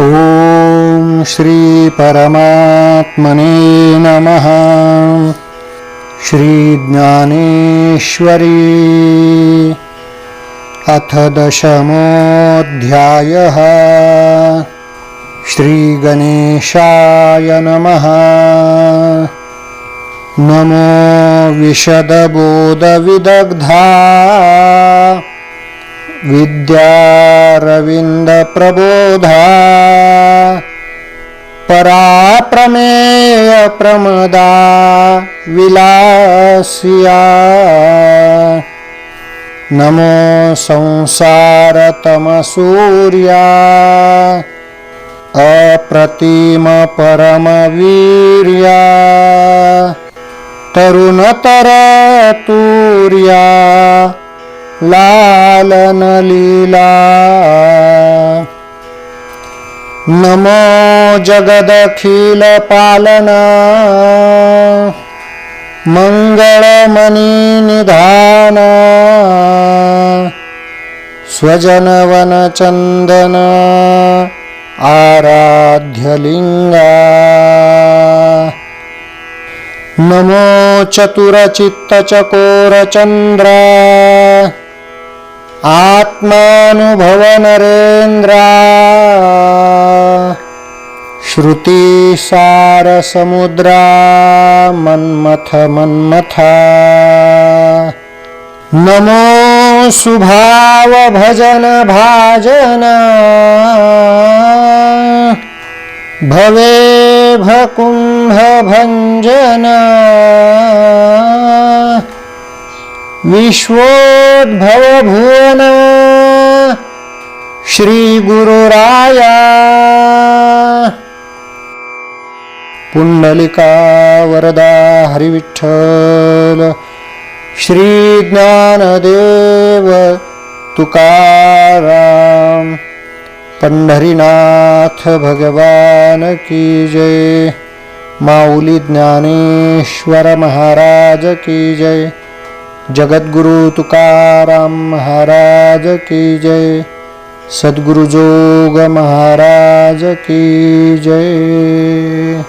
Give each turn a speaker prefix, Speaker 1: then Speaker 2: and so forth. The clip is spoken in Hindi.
Speaker 1: ॐ श्रीपरमात्मने नमः। श्रीज्ञानेश्वरी। अथ दशमोऽध्यायः। श्रीगणेशाय नमः। नमो विशदबोधविदग्धा विद्यारविन्दप्रबोधा। पराप्रमेयप्रमदा विलासिया। नमो संसारतमसूर्या। अप्रतिमपरमवीर्या तरुणतरतूर्या लालन लीला नमो जगदखिल पालन। मङ्गलमणि निधान। स्वजनवनचन्दन आराध्यलिङ्गा। नमो चतुरचित्तचकोरचन्द्रा। आत्मानुभवनरेन्द्रा। श्रुतिसारसमुद्रा। मन्मथ मन्मथा। नमो सुभावभजन भाजन। भवे भकुम्भभञ्जन विश्वोद्भवभुवन। श्रीगुरुराया। पुण्डलिका वरदा हरिविठ्ठल। श्रीज्ञानदेव तुकाराम। पंढरीनाथ भगवान की जय। माऊली ज्ञानेश्वर महाराज की जय। जगद्गुरु तुकाराम महाराज की जय। सद्गुरु जोग महाराज की जय।